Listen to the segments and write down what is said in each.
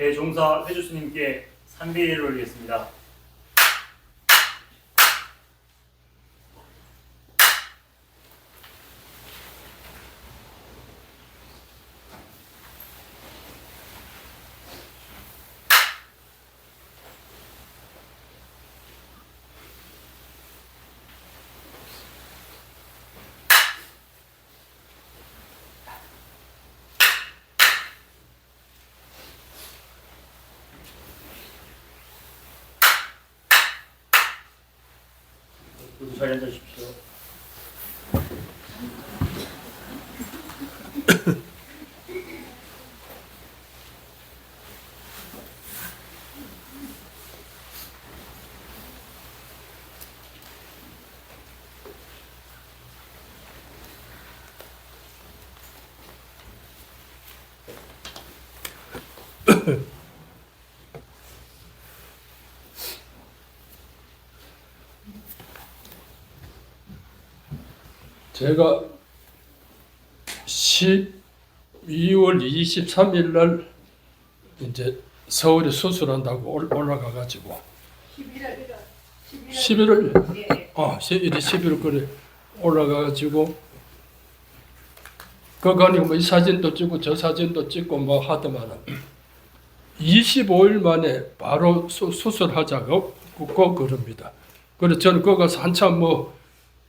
대종사 회주스님께 3대1을 올리겠습니다. 모두 자리 앉으십시오. 제가 12월 23일 날 이제 서울에 수술한다고 올- 올라가 가지고. 11월? 아 11일 11월 그래 올라가 가지고. 거기 뭐이 사진도 찍고 저 사진도 찍고 뭐 하더만은 25일 만에 바로 수, 수술하자고 꼭 그럽니다. 그래서 저는 거기 가서 한참 뭐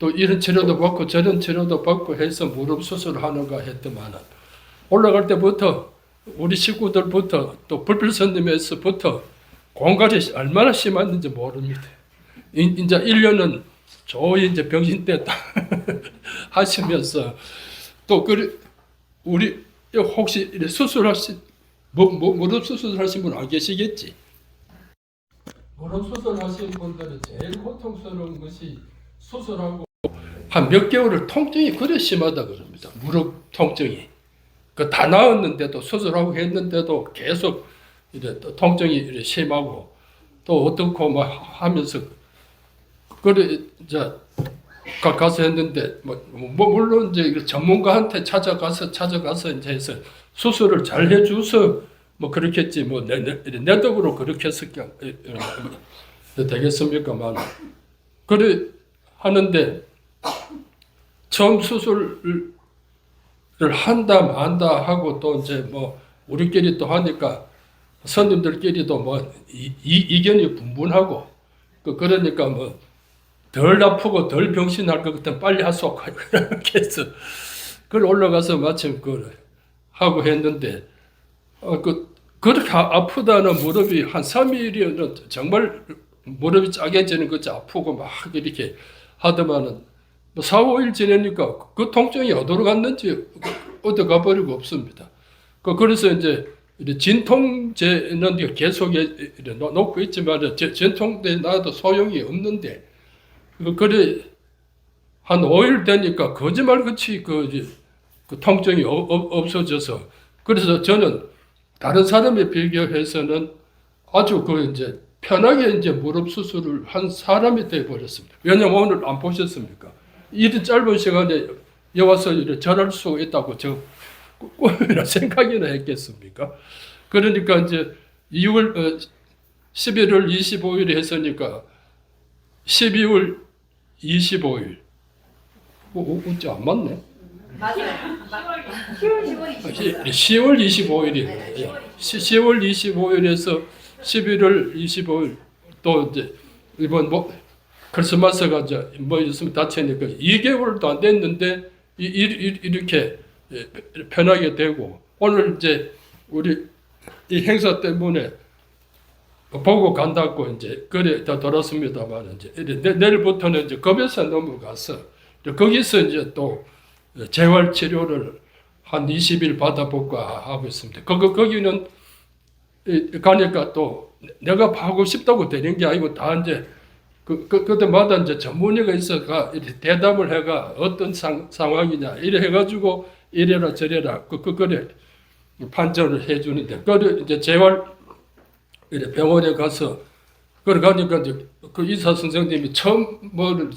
또 이런 치료도 받고 저런 치료도 받고 해서 무릎 수술하는가 했더만은 올라갈 때부터 우리 식구들부터 또 불필선님에서부터 공갈이 얼마나 심했는지 모릅니다. 이- 이제 1년은 조이 이제 병신 됐다 하시면서 또 그 우리 혹시 수술하신 뭐, 뭐, 무릎 수술하신 분 안 계시겠지? 무릎 수술하신 분들은 제일 고통스러운 것이 수술하고 한 몇 개월을 통증이 그래 심하다 그럽니다. 무릎 통증이. 그 다 나았는데도 수술하고 했는데도 계속 또 통증이 이래 심하고 또 어떻고 막 하면서 그래 이제 가- 가서 했는데 뭐, 뭐 물론 이제 그 전문가한테 찾아가서 찾아가서 이제 해서 수술을 잘 해줘서 뭐 그렇겠지 뭐내 내, 내 덕으로 그렇게 했을 게 되겠습니까만 그래 하는데 처음 수술을 한다 만다 하고 또 이제 뭐 우리끼리 또 하니까 손님들끼리도 뭐 이, 이, 이 견이 분분하고 그 그러니까 뭐 덜 아프고 덜 병신할 것 같으면 빨리 하소 그렇게 해서 그걸 올라가서 마침 그 하고 했는데 어, 그 그렇게 아- 아프다는 무릎이 한 3일이면 정말 무릎이 짜게지는 거지 아프고 막 이렇게 하더만은 뭐 4, 5일 지내니까 그 통증이 어디로 갔는지 어디 가버리고 없습니다. 그 그래서 이제 진통제는 계속 놓고 있지만 제- 진통제 나도 소용이 없는데 그 그래 한 5일 되니까 거짓말 같이 그, 이제 그 통증이 없어져서 그래서 저는 다른 사람에 비교해서는 아주 그 이제 편하게 이제 무릎 수술을 한 사람이 되어 버렸습니다. 왜냐면 오늘 안 보셨습니까? 이런 짧은 시간에 여기 와서 이렇게 절할 수 있다고 저 꿈이나 생각이나 했겠습니까? 그러니까 이제 2월 어, 11월 25일에 했으니까 12월 25일 뭐 어, 어째 안 맞네. 맞아요. 10월 10월 10월 25일이에요. 10월 25일에서 11월 25일 또 이제 이번 뭐 크리스마스가 이제 뭐 있으면 다치니까 2개월도 안 됐는데 이, 이, 이- 이렇게 예, 편하게 되고 오늘 이제 우리 이 행사 때문에 보고 간다고 이제 그래 다 들었습니다만 이제 내, 내일부터는 이제 급여사 넘어가서 거기서 이제 또 재활 치료를 한 20일 받아볼까 하고 있습니다. 거기 거기는 이- 가니까 또 내가 하고 싶다고 되는 게 아니고 다 이제 그, 그 그때마다 이제 전문의가 있어가 대답을 해가 어떤 상, 상황이냐. 이래 해가지고 이래라 저래라. 그, 그 그래. 판정을 해주는데. 그래 이제 재활 이래 병원에 가서 그래 가니까 이제 그 의사 선생님이 처음 뭐를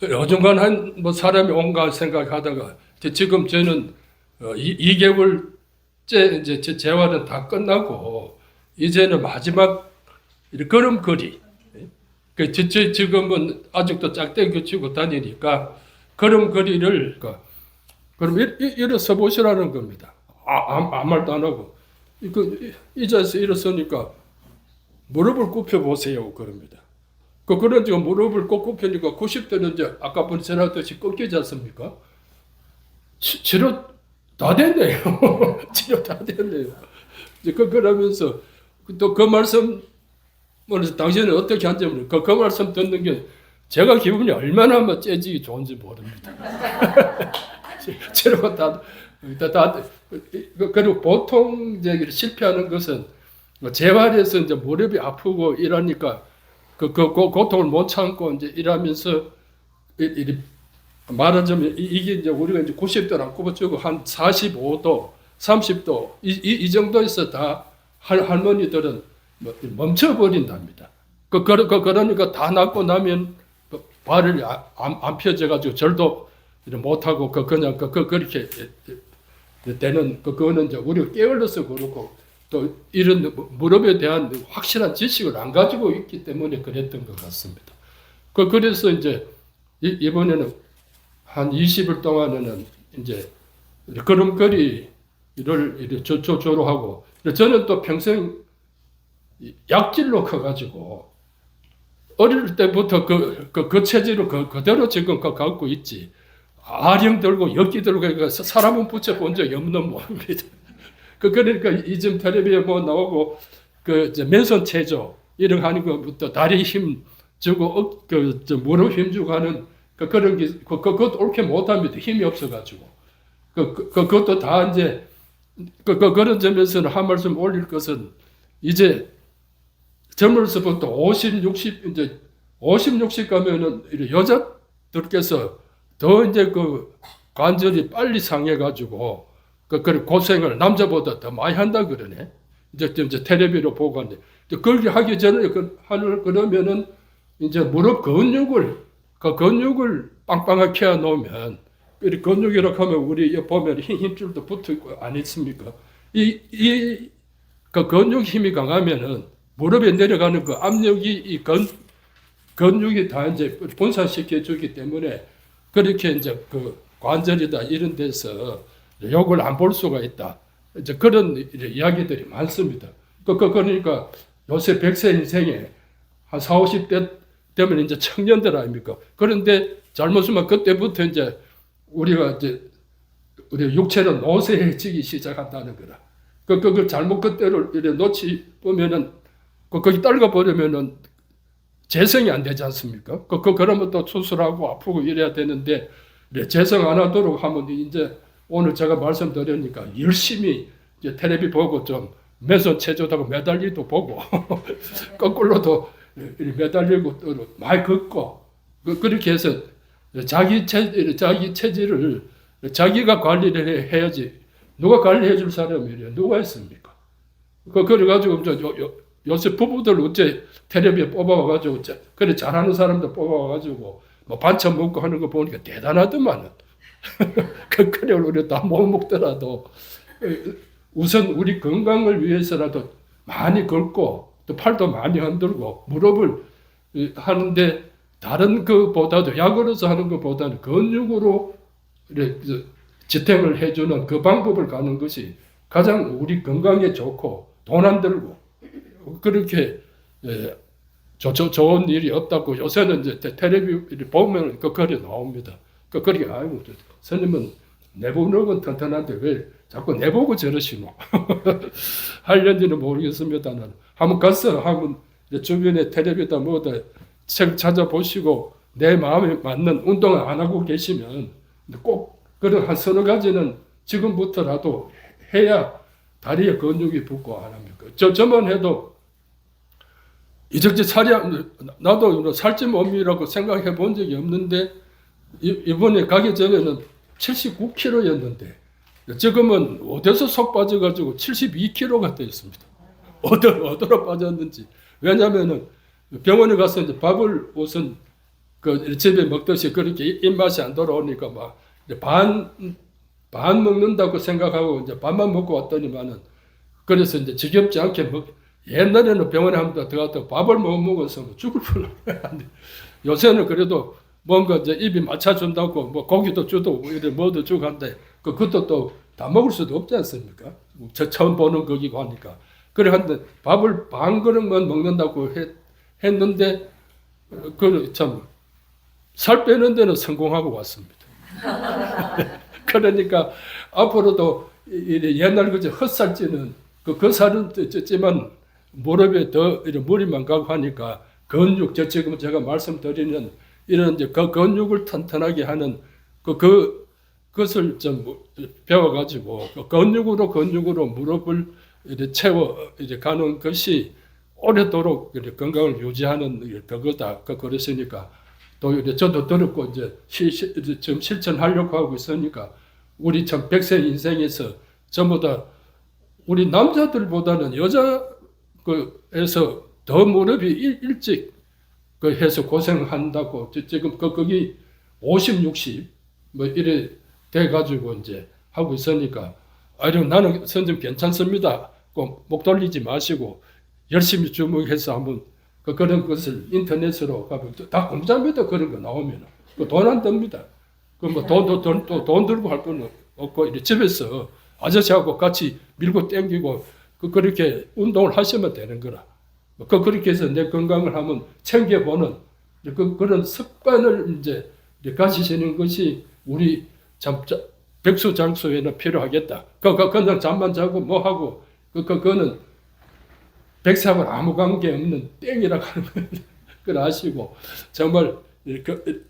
어중간한 뭐 사람이 온가 생각하다가 지금 저는 어, 이, 2개월 이제 제 재활은 다 끝나고 이제는 마지막 이 걸음걸이. 그 지금은 아직도 짝대기 치고 다니니까 걸음걸이를 그 그럼 일어서 보시라는 겁니다. 아, 아무, 아무 말도 안 하고 그, 이 자리에서 일어서니까 무릎을 굽혀 보세요 그럽니다. 그 그런 지금 무릎을 꼭 굽히니까 90대는 이제 아까 본 지나듯이 꺾이지 않습니까? 치, 치료 다 됐네요. 치료 다 됐네요. 이제 그 그러면서 또 그 말씀 그래서 당신은 어떻게 한지 모르 그, 그 말씀 듣는 게 제가 기분이 얼마나 뭐 째지기 좋은지 모릅니다. 치료가 다, 다, 다 그- 그리고 보통 이제 실패하는 것은 뭐 재활에서 이제 무릎이 아프고 이러니까 그, 그, 고- 고통을 못 참고 이제 일하면서 말하자면 이- 이게 이제 우리가 이제 90도를 안 꼽아주고 한 45도, 30도 이, 이, 이 정도에서 다 할, 할머니들은 뭐 멈춰버린답니다. 그, 그, 그, 그러니까 다 낫고 나면 그 발을 안, 안, 안 펴져가지고 절도 못하고 그, 그냥 그, 그, 그렇게 되는 그, 그거는 이제 우리가 게을러서 그렇고 또 이런 무릎에 대한 확실한 지식을 안 가지고 있기 때문에 그랬던 것 같습니다. 그, 그래서 이제 이- 이번에는 한 20일 동안에는 이제 걸음걸이를 이렇게 조, 조, 조로 하고 저는 또 평생 이 약질로 커가지고 어릴 때부터 그, 그, 그 체질을 그, 그대로 지금 가- 갖고 있지. 아령 들고 엮기 들고 사- 사람은 붙여본 적이 없는 몸입니다. 그, 그러니까 이즘 텔레비에 뭐 나오고 그 맨손 체조 이런 거 하는 것부터 다리 힘 주고 어, 그, 저 무릎 힘 주고 하는 그, 그런 게 그, 그, 그것도 옳게 못합니다. 힘이 없어가지고. 그, 그, 그, 그것도 다 이제 그, 그, 그런 점에서는 한 말씀 올릴 것은 이제 젊을서부터 50, 60 이제 50, 60 가면은 여자들께서 더 이제 그 관절이 빨리 상해가지고 그, 그 고생을 남자보다 더 많이 한다 그러네. 이제 이제 텔레비로 보고 하는데 그렇게 하기 전에 그 하늘 그러면은 이제 무릎 근육을 그 근육을 빵빵하게 해 놓으면 이 근육이라고 하면 우리 옆 보면 힘 힘줄도 붙어 있고 안 있습니까? 이 이 그 근육 힘이 강하면은 무릎에 내려가는 그 압력이 이 근, 근육이 다 이제 분산시켜 주기 때문에 그렇게 이제 그 관절이다 이런 데서 욕을 안 볼 수가 있다. 이제 그런 이야기들이 많습니다. 그, 그, 그러니까 요새 100세 인생에 한 4, 50대 되면 이제 청년들 아닙니까? 그런데 잘못하면 그때부터 이제 우리가 이제 우리 육체는 노쇠해지기 시작한다는 거라. 그, 그, 그 잘못 그때를 이렇게 놓치 보면은 그, 거기 떨궈 버리면은 재생이 안 되지 않습니까? 그, 그, 그러면 또 수술하고 아프고 이래야 되는데 이제 재생 안 하도록 하면 이제 오늘 제가 말씀드리니까 열심히 이제 텔레비 보고 좀 매선 체조다가 매달리도 보고 거꾸로도 매달리고 또 많이 걷고 그- 그렇게 해서 자기 체 자기 체질을 자기가 관리를 해- 해야지 누가 관리해 줄 사람이 누가 있습니까? 그 그래가지고 저 요, 요, 요새 부부들 어째 텔레비에 뽑아와가지고 저- 그래 잘하는 사람들 뽑아와가지고 뭐 반찬 먹고 하는 거 보니까 대단하더만은 그 그래 우리 다 못 먹더라도. 우선 우리 건강을 위해서라도 많이 걷고 또 팔도 많이 흔들고 무릎을 이, 하는데 다른 것보다도 약으로서 하는 것보다는 근육으로 지탱을 해주는 그 방법을 가는 것이 가장 우리 건강에 좋고 돈 안 들고 그렇게 예, 저, 저, 좋은 일이 없다고 요새는 이제 테- 텔레비를 보면 그 글이 나옵니다. 그 글이 아이고 저, 스님은 내부는 튼튼한데 왜 자꾸 내보고 저러시노? 할는지는 모르겠습니다는 한번 한번 이제 주변에 텔레비다 뭐다 책 찾아보시고 내 마음에 맞는 운동을 안 하고 계시면 꼭 그런 한 서너 가지는 지금부터라도 해야 다리에 근육이 붙고 안 합니까? 저 저만 해도 이적지 살이 안- 나도 살찐 몸이라고 생각해 본 적이 없는데 이- 이번에 가기 전에는 79kg였는데 지금은 어디서 속 빠져가지고 72kg가 되어 있습니다. 어디 어디로 빠졌는지 왜냐하면은 병원에 가서 이제 밥을 우선 그 집에 먹듯이 그렇게 입맛이 안 돌아오니까 막반반 먹는다고 생각하고 이제 반만 먹고 왔더니만은 그래서 이제 지겹지 않게 먹 옛날에는 병원에 한번 들어갔다 밥을 못 먹어서 뭐 죽을 뻔했는데 요새는 그래도 뭔가 이제 입이 맞춰준다고 뭐 고기도 주고 뭐도 주고 한데 그 그것도 또 다 먹을 수도 없지 않습니까? 저 처음 보는 거기고 하니까 그래 한데 밥을 반 그릇만 먹는다고 했, 했는데 그 참 살 빼는 데는 성공하고 왔습니다. 그러니까 앞으로도 옛날 그저 헛살 찌는 그, 그 살은 찌지만 무릎에 더 이런 무리만 가고 하니까 근육 저 지금 제가 말씀드리는 이런 이제 그 근육을 튼튼하게 하는 그, 그 그것을 좀 배워가지고 그 근육으로 근육으로 무릎을 이렇게 채워 이제 가는 것이 오래도록 건강을 유지하는 그거다. 그 그랬으니까 또 이제 저도 들었고 이제 시, 시, 이제 지금 실천하려고 하고 있으니까 우리 참 백세 인생에서 전부 다 우리 남자들보다는 여자 그에서 더 무릎이 일, 일찍 그 해서 고생한다고 지- 지금 그 거기 50, 60 뭐 이래 돼 가지고 이제 하고 있으니까 아니 나는 선좀 괜찮습니다. 꼭목 돌리지 마시고 열심히 주목해서 한번 그 그런 것을 인터넷으로 가면 다 공짜입니다. 그런 거 나오면 돈 안 듭니다. 그뭐돈돈 들고 할 거는 없고 이제 집에서 아저씨하고 같이 밀고 땡기고 그 그렇게 운동을 하시면 되는 거라. 그 그렇게 해서 내 건강을 한번 챙겨보는 그 그런 습관을 이제 가지시는 것이 우리 참 자- 백수 장수에는 필요하겠다. 그, 그 그냥 잠만 자고 뭐 하고 그, 그 그거는 백사하고 아무 관계 없는 땡이라고 하는 걸 아시고 정말 그,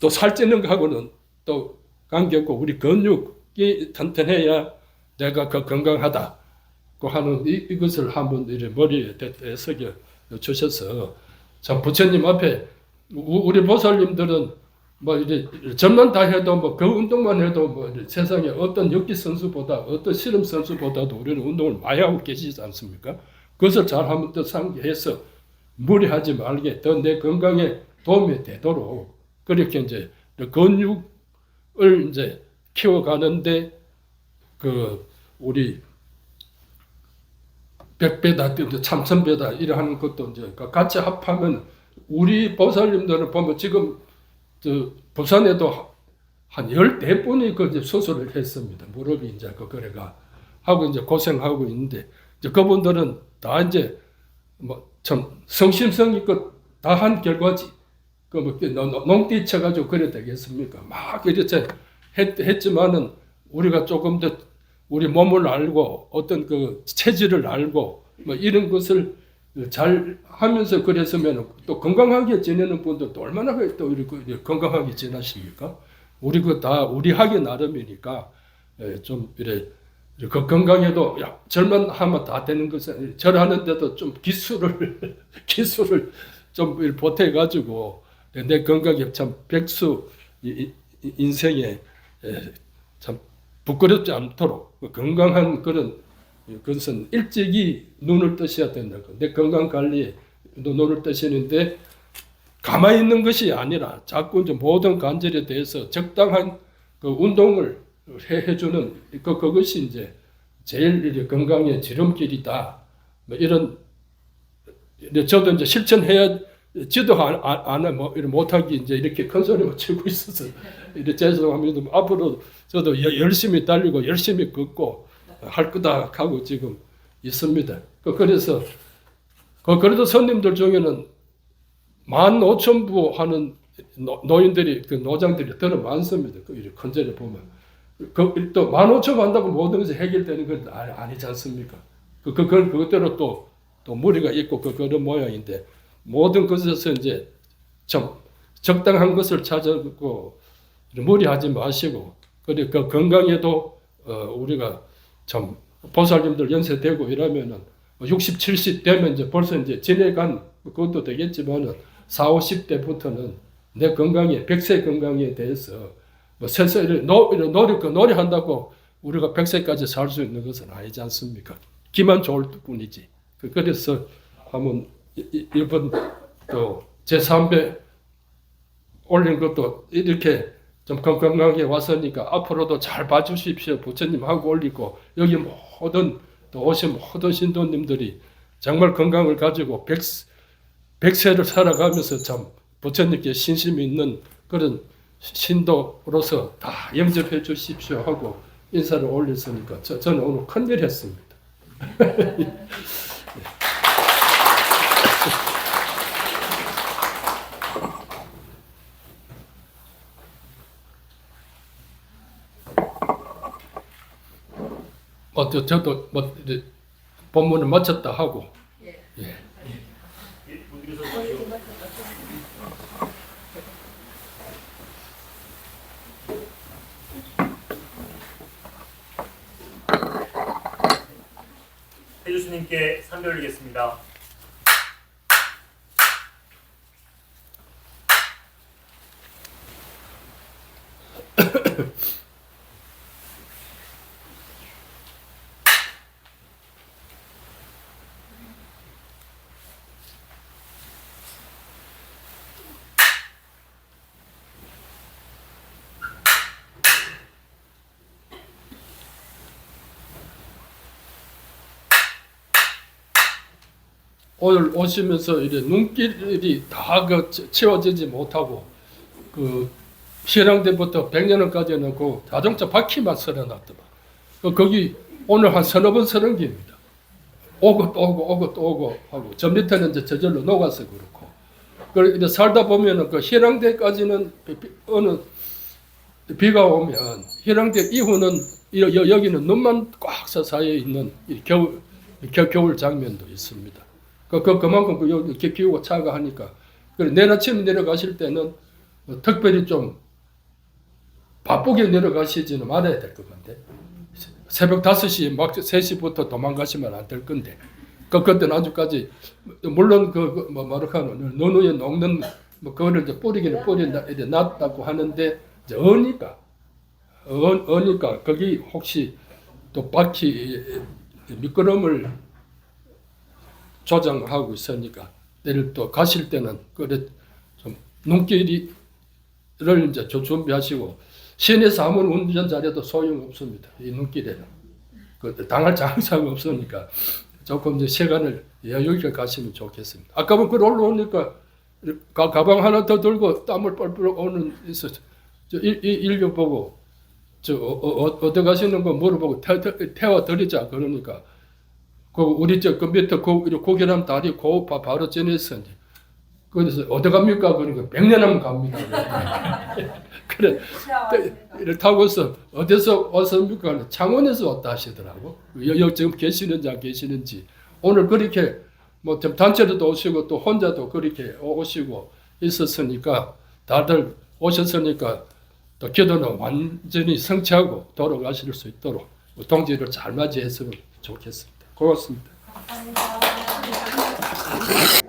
또 살찌는 거하고는 또 관계 없고 우리 근육이 튼튼해야 내가 그 건강하다. 그 하는 이, 이것을 한번 이제 머리에 대- 새겨 주셔서 참 부처님 앞에 우- 우리 보살님들은 뭐 이제 점만 다 해도 뭐 그 운동만 해도 뭐 세상에 어떤 역기 선수보다 어떤 실험 선수보다도 우리는 운동을 많이 하고 계시지 않습니까? 그것을 잘 한번 더 상기해서 무리하지 말게 더 내 건강에 도움이 되도록 그렇게 이제 근육을 이제 키워가는데 그 우리 백배다, 참선배다 이러하는 것도 이제 그 같이 합하면 우리 보살님들은 보면 지금 저 부산에도 한 열대 분이 그 수술을 했습니다. 무릎이 이제 그 그래가 하고 이제 고생하고 있는데 이제 그분들은 다 이제 뭐 참 성심성의껏 다한 결과지. 그뭐 농띠 쳐가지고 그래 되겠습니까? 막 이렇게 했, 했지만은 우리가 조금 더 우리 몸을 알고 어떤 그 체질을 알고 뭐 이런 것을 잘 하면서 그랬으면 또 건강하게 지내는 분들도 얼마나 또 이렇게 건강하게 지내십니까? 우리 그 다 우리 하기 나름이니까 예, 좀 이래 그 건강에도 야, 절만 하면 다 되는 것은 절하는데도 좀 기술을 기술을 좀 이렇게 보태 가지고 내 건강에 참 백수 인생에 예, 참 부끄럽지 않도록 그 건강한 그런 그것은 일찍이 눈을 뜨셔야 된다고 내 건강 관리에 눈을 뜨시는데 가만히 있는 것이 아니라 자꾸 이제 모든 관절에 대해서 적당한 그 운동을 해, 해주는 그 그것이 이제 제일 건강의 지름길이다. 뭐 이런 저도 이제 실천해야 지도 안, 안, 안, 뭐, 못하기 이제 이렇게 큰 소리만 치고 있어서 이제 죄송합니다. 뭐 앞으로 저도 여- 열심히 달리고 열심히 걷고 할 거다 하고 지금 있습니다. 그- 그래서 그 그래도 손님들 중에는 만 오천 부 하는 노- 노인들이 그 노장들이 더러 많습니다. 그 이렇게 컨절에 보면 그또만 오천 부 한다고 모든 것이 해결되는 건 아니, 아니지 않습니까? 그, 그, 그, 그것대로 또, 또 무리가 있고 그, 그런 모양인데 모든 것에서 이제 좀 적당한 것을 찾아고 무리하지 마시고 그리고 그 건강에도 어, 우리가 참 보살님들 연세 되고 이러면은 60, 70 되면 이제 벌써 이제 지내간 그것도 되겠지만은 4, 50대부터는 내 건강에 백세 건강에 대해서 뭐 세세를 노, 노력 노력한다고 우리가 백세까지 살 수 있는 것은 아니지 않습니까? 기만 좋을 뿐이지. 그- 그래서 한번 이번 또 제3배 올린 것도 이렇게 좀 건강하게 왔으니까 앞으로도 잘 봐주십시오. 부처님 하고 올리고 여기 모든 또 오신 모든 신도님들이 정말 건강을 가지고 백, 백세를 살아가면서 참 부처님께 신심 있는 그런 신도로서 다 영접해 주십시오 하고 인사를 올렸으니까 저, 저는 오늘 큰일 했습니다. 뭐 저, 저도 뭐 이제 본문을 마쳤다 하고 예. 예. 해주스님께 삼배 올리겠습니다. 오늘 오시면서 이제 눈길이 다 그 채워지지 못하고 그 신앙대부터 100년까지는 그 자동차 바퀴만 설어놨더만 그 거기 오늘 한 서너 번 서는 길입니다. 오고 또 오고 오고 또 오고 하고 저 밑에는 이제 저절로 녹아서 그렇고 그래 이제 살다 보면은 그 희랑대까지는 어느 비가 오면 희랑대 이후는 여기는 눈만 꽉 사사이에 있는 이 겨울 겨, 겨울 장면도 있습니다. 그, 그 그만큼 그 이렇게 기후가 차가 하니까. 그래 내일 아침 내려가실 때는 어, 특별히 좀 바쁘게 내려가시지는 말아야 될것 같은데. 새벽 5시 막 3시부터 도망가시면 안 될 건데. 그 그때는 아직까지 물론 그뭐 마르카노 논우에 녹는 뭐 그거를 이제 뿌리기는 뿌린다 이제 놨다고 하는데 이제 어니까. 어, 어니까. 거기 혹시 또 바퀴 미끄럼을 조장하고 있으니까 내일 또 가실 때는 그래 좀 눈길이를 이제 좀 준비하시고 시내에서 아무리 운전 잘해도 소용 없습니다. 이 눈길에는 그 당할 장사가 없으니까 조금 이제 시간을 여유 있게 가시면 좋겠습니다. 아까 뭐그 올라오니까 가, 가방 하나 더 들고 땀을 뻘뻘 오는 있어 저 일, 일, 일교 보고 저 어, 어, 어 디 가시는 거 물어보고 태, 태, 태워 드리자 그러니까 그 우리 저 컴퓨터 고 고결함 다리 고 바, 바로 전에서 이제 그래서 어디 갑니까 그러니까 백년 하면 갑니다. 그래 이를 타고서 어디서 왔습니까? 창원에서 왔다 하시더라고. 여, 여 지금 계시는지 안 계시는지 오늘 그렇게 뭐 좀 단체로도 오시고 또 혼자도 그렇게 오시고 있었으니까 다들 오셨으니까 또 기도는 완전히 성취하고 돌아가실 수 있도록 동지를 잘 맞이했으면 좋겠습니다. 고맙습니다. 됐습니다.